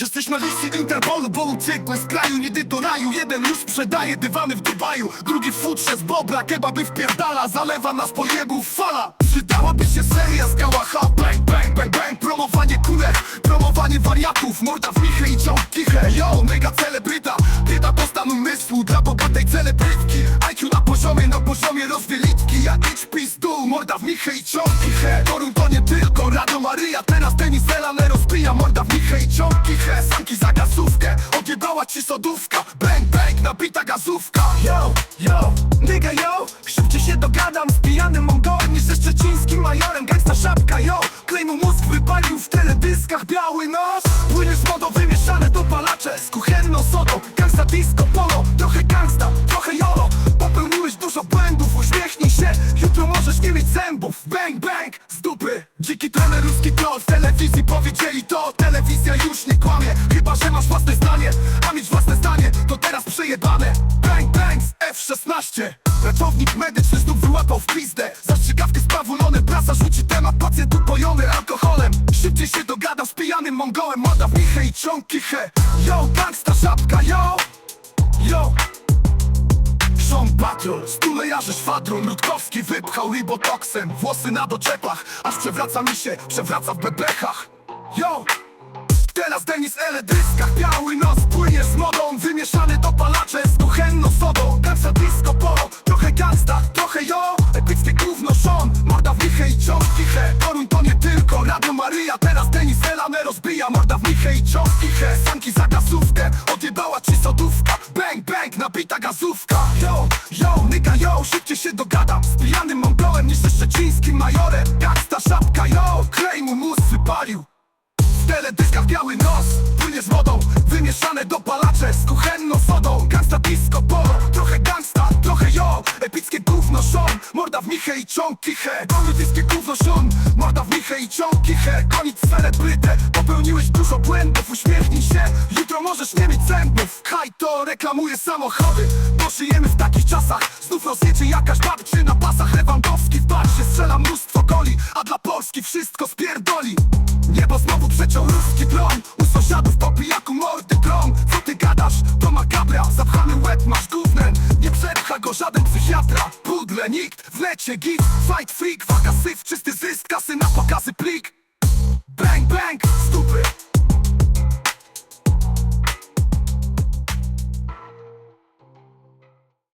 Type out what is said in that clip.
Jesteś na liście Interpolu, bo uciekłeś z kraju Nie do raju, jeden już sprzedaje dywany w Dubaju Drugi w futrze z bobra, kebaby wpierdala Zalewa nas pojebów fala. Przydałaby się seria z kałacha Bang, bang, bang, bang Promowanie kulek, promowanie wariatów Morda w michy i ciąg kiche. Yo, mega celebryta Bieda to stan umysłu dla bogatej celebrytki. IQ na poziomie, na poziomie rozwielitki Ja idź pizdu, morda w michy i ciąg kiche. Toruń to nie tylko Radio Maryja Teraz tenis Elane rozbija Morda w michy i ciąg Ci sodówka. Bang, bang, nabita gazówka. Yo, yo, nigga yo. Szybciej się dogadam z pijanym Mongołem Niż ze szczecińskim majorem. Gangsta szapka, yo. Klej mu mózg wypalił w teledyskach Biały nos. Płyniesz z wodą wymieszane dopalacze Z kuchenną sodą Gangsta disco polo. Trochę gangsta, trochę jolo. Popełniłeś dużo błędów Uśmiechnij się. Jutro możesz nie mieć zębów. Bang, bang, z dupy. Dziki trener, ruski troll. W telewizji powiedzieli to Telewizja przejebane Bang, bang z F-16 Ratownik medyczny znów wyłapał w pizdę. Zastrzygawkę z pawulonem Prasa rzuci temat Pacjent upojony alkoholem. Szybciej się dogadam z pijanym mongołem Moda w i ciąg kichę Yo, gangsta żabka, yo Yo. Sean Patrol, stulejarze szwadron Rutkowski wypchał ribotoksem Włosy na doczepach, aż przewraca mi się Przewraca w bebechach Yo! Teraz Denis L. dyskach Biały nos, w teledyskach biały nos, płynie z wodą Wymieszane dopalacze z kuchenną sodą Gangsta disco polo, trochę gangsta, trochę yo. Epickie gówno Sean, morda w michę i ciąg kiche Konidyckie gówno Sean, morda w michę i ciąg kiche Koniec celebrytę, popełniłeś dużo błędów Uśmiechnij się, jutro możesz nie mieć zębów. Haj to reklamuje samochody, bo żyjemy w takich czasach. Znów rozjedzie jakaś babczy na pasach Lewandowski w Przepcha go żaden psychiatra Pudle nikt, w lecie git. Fight freak, waga syf, czysty zysk Kasy na pokazy plik